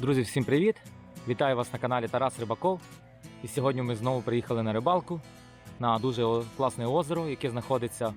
Друзі, всім привіт! Вітаю вас на каналі Тарас Рибаков. І сьогодні ми знову приїхали на рибалку на дуже класне озеро, яке знаходиться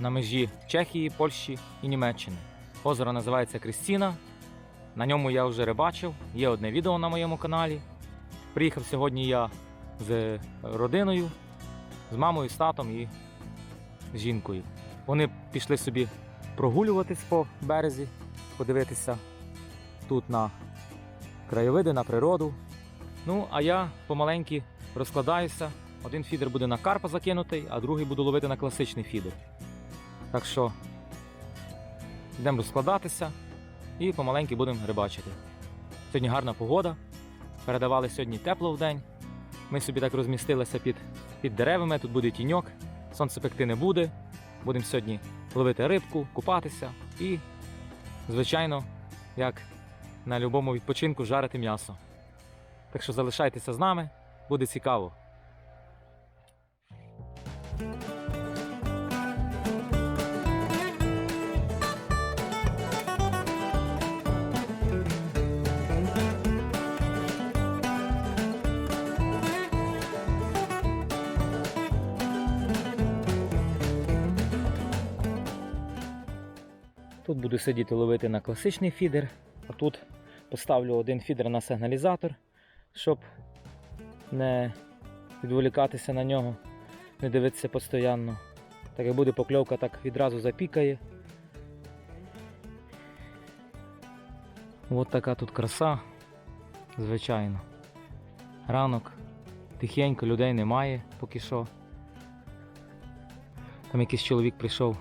на межі Чехії, Польщі і Німеччини. Озеро називається Крістіна. На ньому я вже рибачив, є одне відео на моєму каналі. Приїхав сьогодні я з родиною, з мамою, з татом і з жінкою. Вони пішли собі прогулюватись по березі, подивитися тут на краєвиди, на природу. Ну, а я помаленьки розкладаюся. Один фідер буде на карпа закинутий, а другий буду ловити на класичний фідер. Так що йдемо розкладатися і помаленьки будемо рибачити. Сьогодні гарна погода. Передавали сьогодні тепло в день. Ми собі так розмістилися під, під деревами, тут буде тіньок, сонце пекти не буде. Будемо сьогодні ловити рибку, купатися і, звичайно, як на будь-якому відпочинку жарити м'ясо. Так що залишайтеся з нами, буде цікаво. Тут буду сидіти ловити на класичний фідер, а тут поставлю один фідер на сигналізатор, щоб не відволікатися на нього, не дивитися постійно. Так як буде покльовка, так відразу запікає. От така тут краса, звичайно. Ранок, тихенько, людей немає поки що. Там якийсь чоловік прийшов,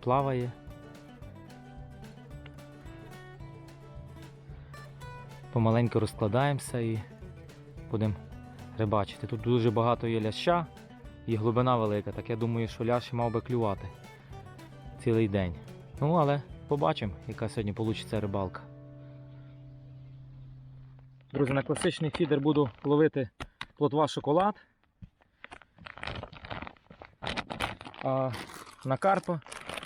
плаває. Помаленьку розкладаємося і будемо рибачити. Тут дуже багато є ляща і глибина велика, так я думаю, що лящ мав би клювати цілий день. Ну, але побачимо, яка сьогодні вийде рибалка. Друзі, на класичний фідер буду ловити плотва шоколад. А на карпа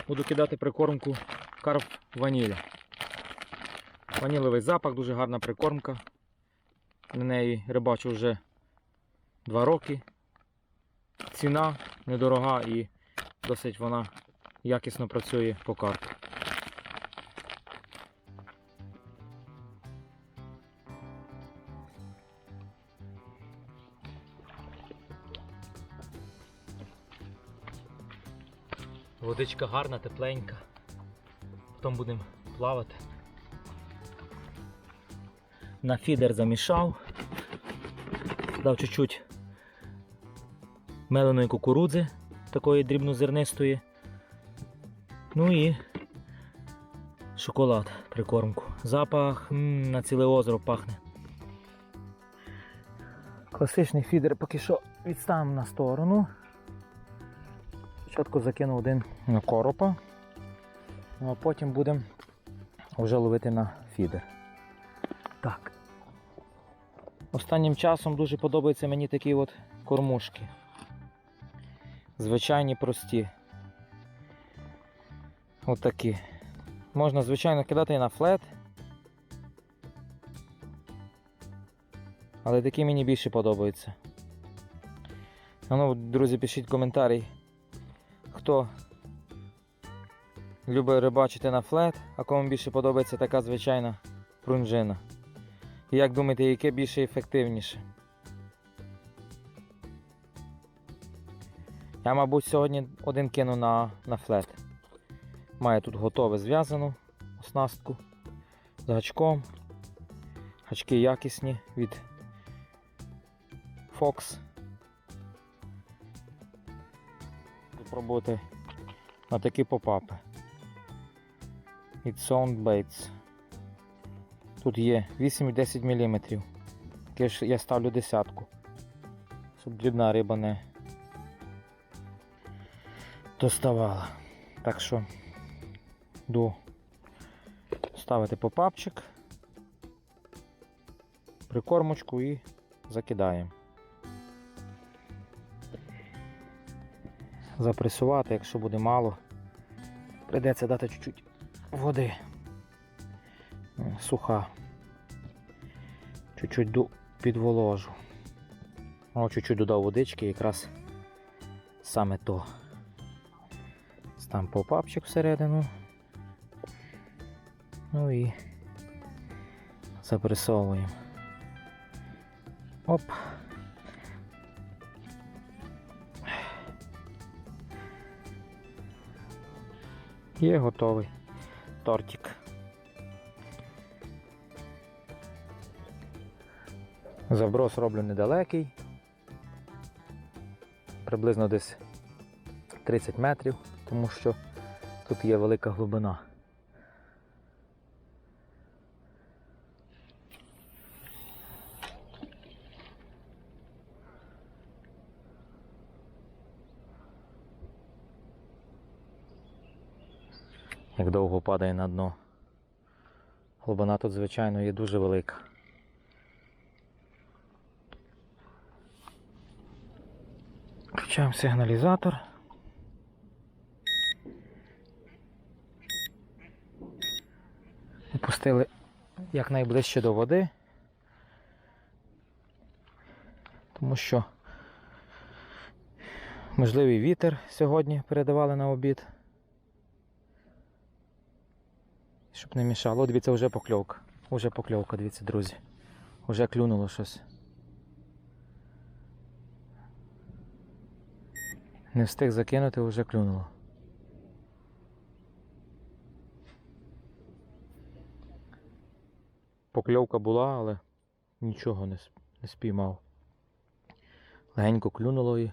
буду кидати прикормку карп ваніля. Ваніловий запах, дуже гарна прикормка. На неї рибачу вже 2 роки. Ціна недорога і досить вона якісно працює по карту. Водичка гарна, тепленька. Потім будемо плавати на фідер замішав, дав чуть-чуть меленої кукурудзи, такої дрібнозернистої. Ну і шоколад прикормку. Запах м, на ціле озеро пахне. Класичний фідер поки що відставимо на сторону. Спочатку закинув один на коропа, ну, а потім будемо вже ловити на фідер. Останнім часом дуже подобаються мені такі от кормушки. Звичайні прості. Отакі. Можна, звичайно, кидати і на флет. Але такі мені більше подобаються. А ну, друзі, пишіть коментарі, хто любить рибачити на флет, а кому більше подобається така звичайна прунжина. Як думаєте, яке більше ефективніше? Я, мабуть, сьогодні один кину на, на флет. Маю тут готове зв'язану оснастку з гачком. Гачки якісні від Fox. Попробувати на такі попапи. Від Sound Baits. Тут є 8-10 мм. Я ставлю десятку, щоб дрібна риба не доставала. Так що до ставити попапчик, прикормочку і закидаємо. Запресувати, якщо буде мало, прийдеться дати чуть-чуть води. Суха Чуть-чуть підволожу. О, чуть-чуть додав водички, якраз саме то. Там попапчик всередину. Ну і запресовуємо. Оп. Є готовий тортик. Заброс роблю недалекий. Приблизно десь 30 метрів, тому що тут є велика глибина. Як довго падає на дно. Глибина тут, звичайно, є дуже велика. Включаємо сигналізатор. Опустили якнайближче до води, тому що можливий вітер сьогодні передавали на обід. Щоб не мішало. О, дивіться, вже покльовка. Уже покльовка, дивіться, друзі. Уже клюнуло щось. Не встиг закинути, вже клюнуло. Покльовка була, але нічого не, спіймав. Легенько клюнуло і.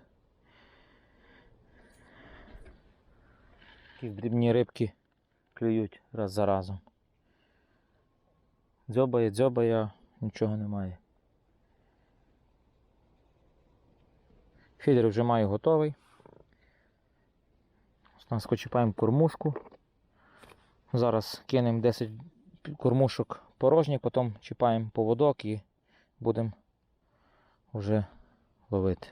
Такі дрібні рибки клюють раз за разом. Дзьобає, дзьобає, нічого немає. Фідер вже маю готовий. Нас почіпаємо кормушку. Зараз кинемо 10 кормушок порожніх, потім чіпаємо поводок і будемо вже ловити.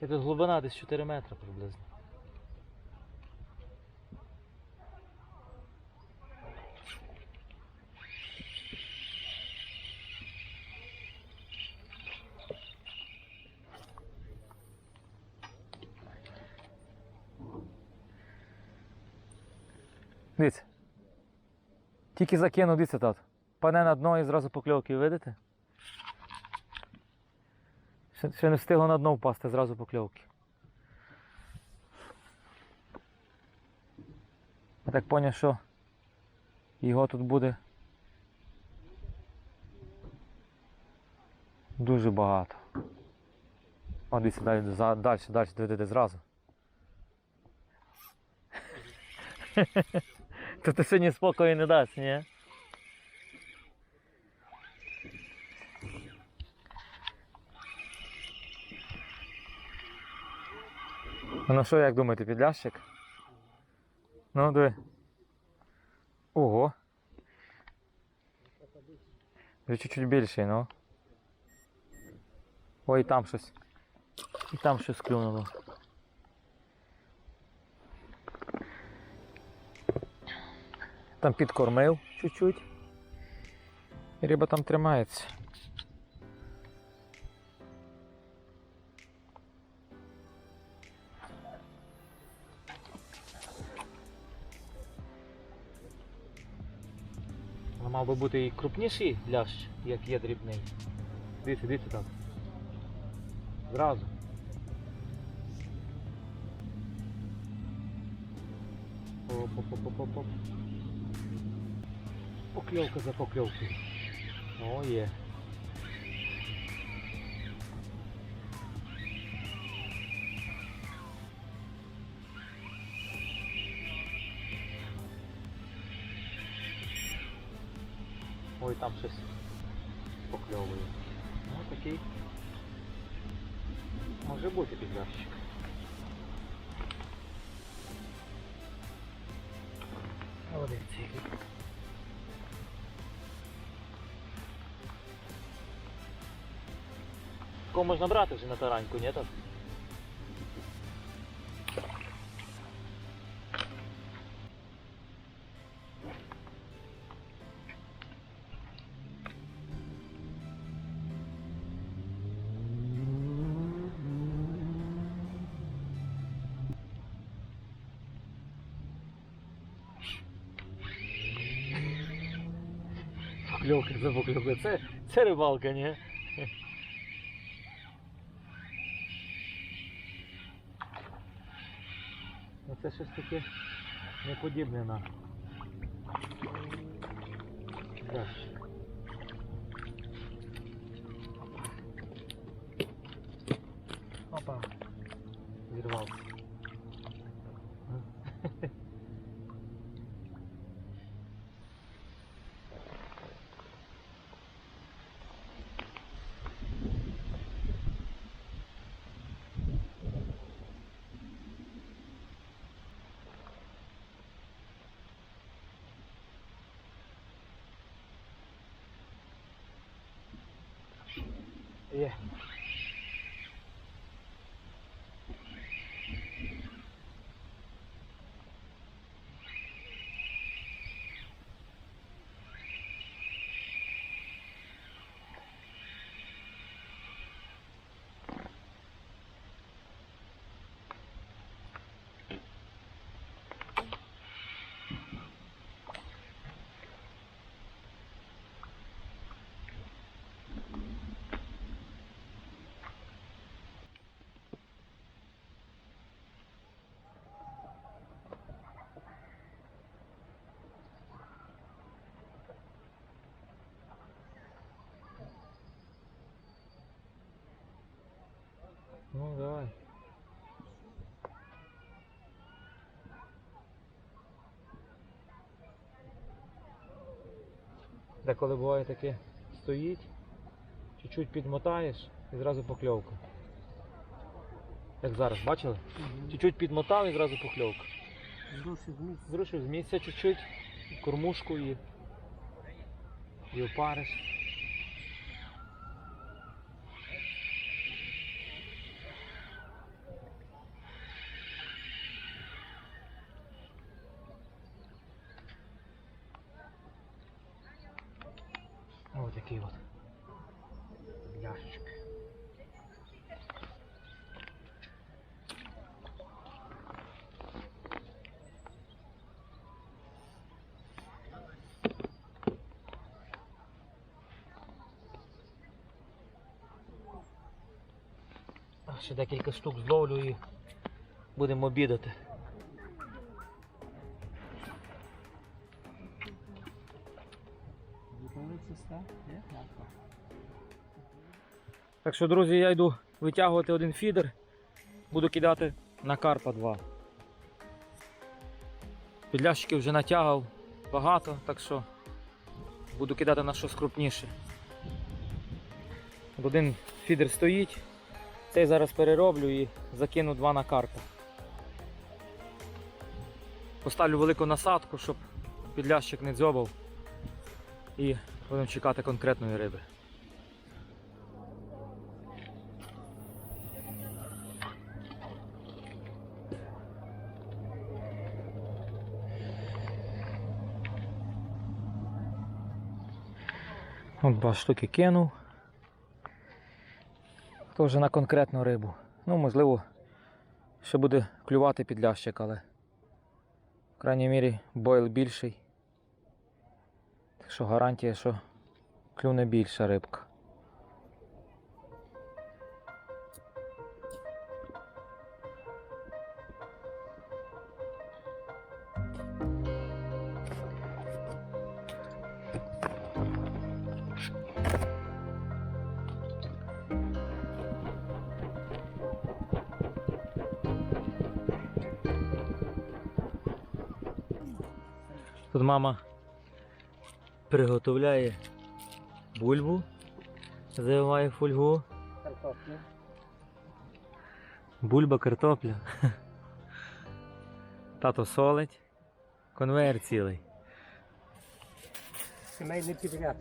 Тут глибина десь 4 метри приблизно. Дивіться. Тільки закинув, дивіться тут. Пане на дно і зразу покльовки, видите? Ще, ще не встигло на дно впасти, зразу покльовки. Я так поняв, що його тут буде дуже багато. О, дивіться, далі, далі, далі, дивіться, зразу. То ти сьогодні спокою не дасть, ні? Ну що, як думаєте, підлящик? Ну, диви. Ого. Чуть-чуть більший, ну. Ой, там щось. І там щось клюнуло. Там підкормив чуть-чуть. Риба там тримається. Мав би бути і крупніший лящ, як є дрібний. Дивіться, дивіться там. Зразу. Оп-оп-оп-оп-оп. Покльовка за покльовкою. О, є. Ой, там щось покльовує. Ну такий. Може бути підлящик. Такого можна брати вже на тараньку, ні так? Покльовка, це покльовка. Це, це рибалка, ні? Ну це щось таке неподібне на. Ящик. Є. Ну, давай. Деколи буває таке стоїть, чуть-чуть підмотаєш і зразу покльовка. Як зараз, бачили? Чуть-чуть підмотав і зразу покльовка. Зрушив з місця. Зрушив з місця чуть-чуть, кормушку і, і опариш. Ось такий от ящик. А, Ще декілька штук зловлю і будемо обідати. Так що, друзі, я йду витягувати один фідер, буду кидати на карпа 2. Підлящиків вже натягав багато, так що буду кидати на щось крупніше. Один фідер стоїть, цей зараз перероблю і закину два на карпа. Поставлю велику насадку, щоб підлящик не дзьобав. І будемо чекати конкретної риби. От два штуки кинув. То вже на конкретну рибу. Ну, можливо, ще буде клювати підлящик, але в крайній мірі бойл більший. Так що гарантія, що клюне більша рибка. Мама приготовляє бульбу, заливає фольгу, Картоплю. бульба, картопля. Тато солить, конвейер цілий. Сімейний підряд.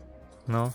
Ну.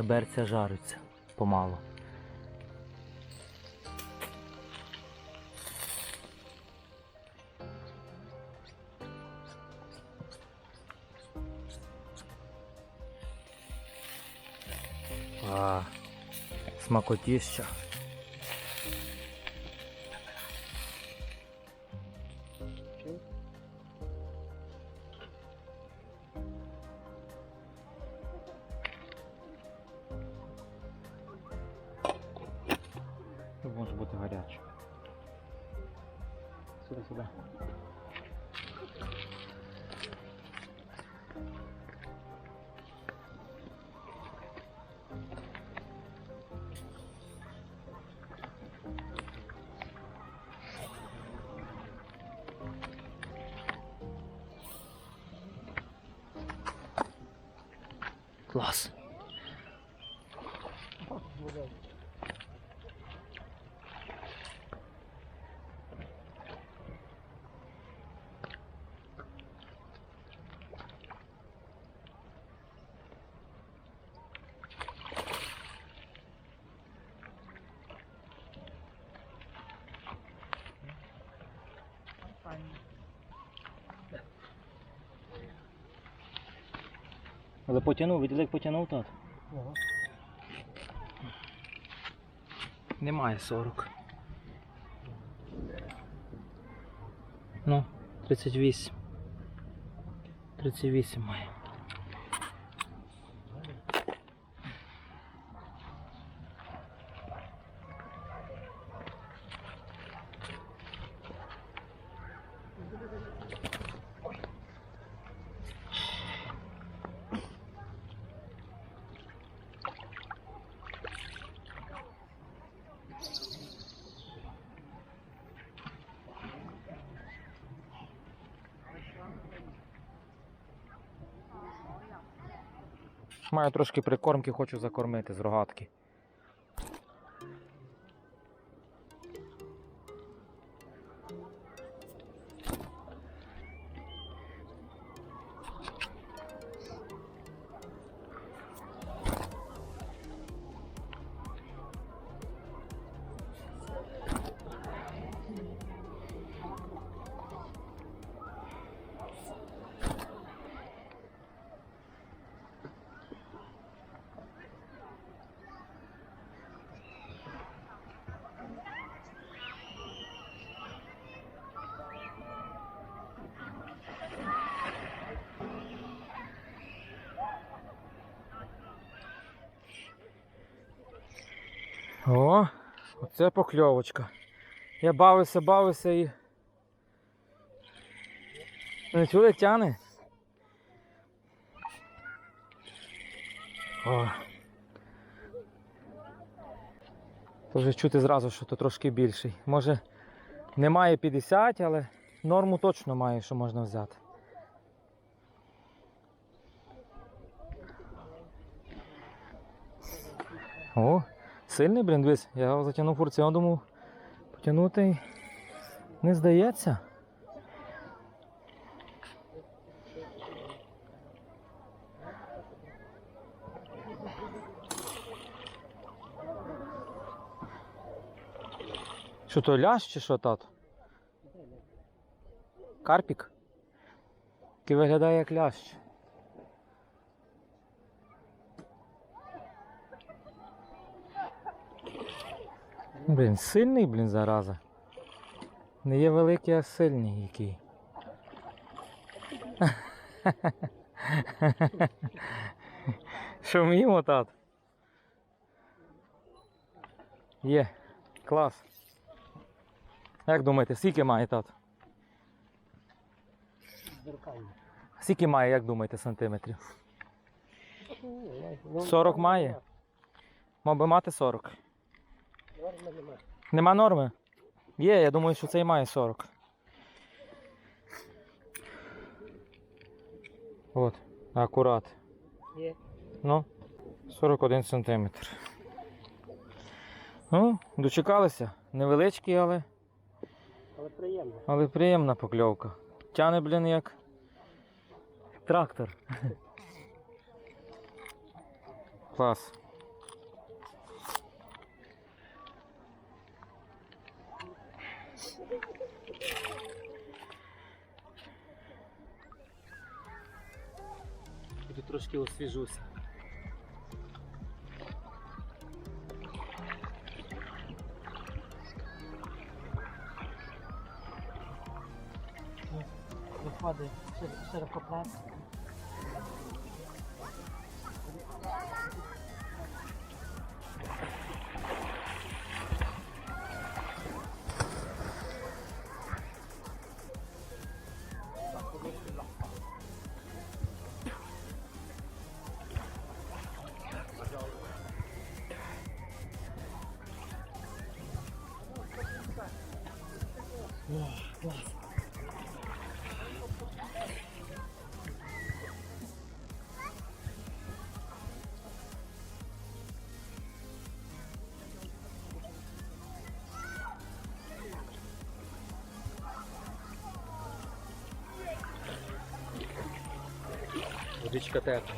Реберця жариться помалу. А, смакотіща. Може бути гаряче. Сюди, сюди. Клас. Але потягнув, виділи, як потягнув тат? Ага. Немає 40. Ну, 38. 38 має. Маю трошки прикормки, хочу закормити з рогатки. О, оце покльовочка. Я бавився, бавився і. Не чули, тяне? О. То чути зразу, що то трошки більший. Може немає 50, але норму точно має, що можна взяти. О, сильний, блін. Я затягнув фурціон, думав потягнути не здається. Що то лящ чи що тат? Карпік? Який виглядає як лящ. Блін, сильний, блін, зараза. Не є великий, а сильний який. Що вміємо, тат? Є, клас. Як думаєте, скільки має тат? Скільки має, як думаєте, сантиметрів? Ну, 40 має? Мав би мати 40. Норми нема. Нема норми? Є, я думаю, що це і має 40. От, акурат. Є. Ну, 41 сантиметр. Ну, дочекалися. Невеличкий, але, Але приємно. але приємна покльовка. Тяне, блін, як трактор. Клас. Трошки освіжуся. Виходить широкоплат. О, клас. Водичка тепла.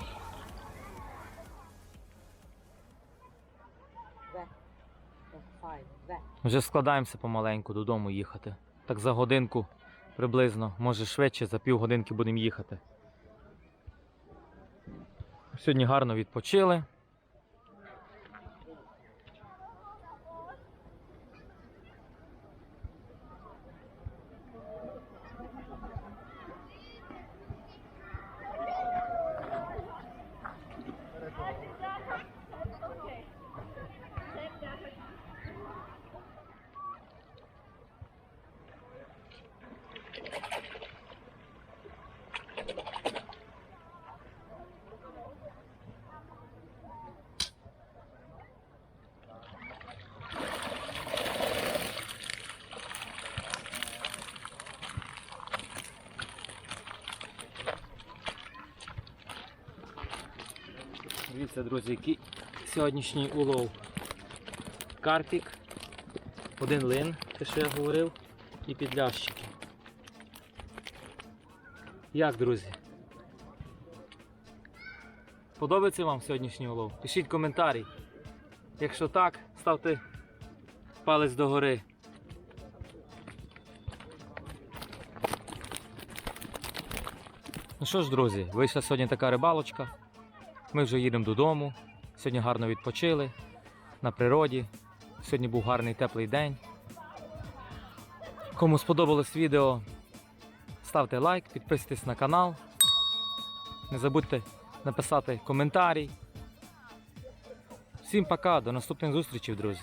Вже складаємося помаленьку додому їхати. Так за годинку приблизно, може швидше, за півгодинки будемо їхати. Сьогодні гарно відпочили. Дивіться, друзі, який сьогоднішній улов. Карпік, один лин, те, що я говорив, і підлящики. Як, друзі? Подобається вам сьогоднішній улов? Пишіть коментарі. Якщо так, ставте палець догори. Ну що ж, друзі, вийшла сьогодні така рибалочка. Ми вже їдемо додому. Сьогодні гарно відпочили на природі. Сьогодні був гарний теплий день. Кому сподобалось відео, ставте лайк, підписуйтесь на канал. Не забудьте написати коментарі. Всім пока, до наступних зустрічей, друзі.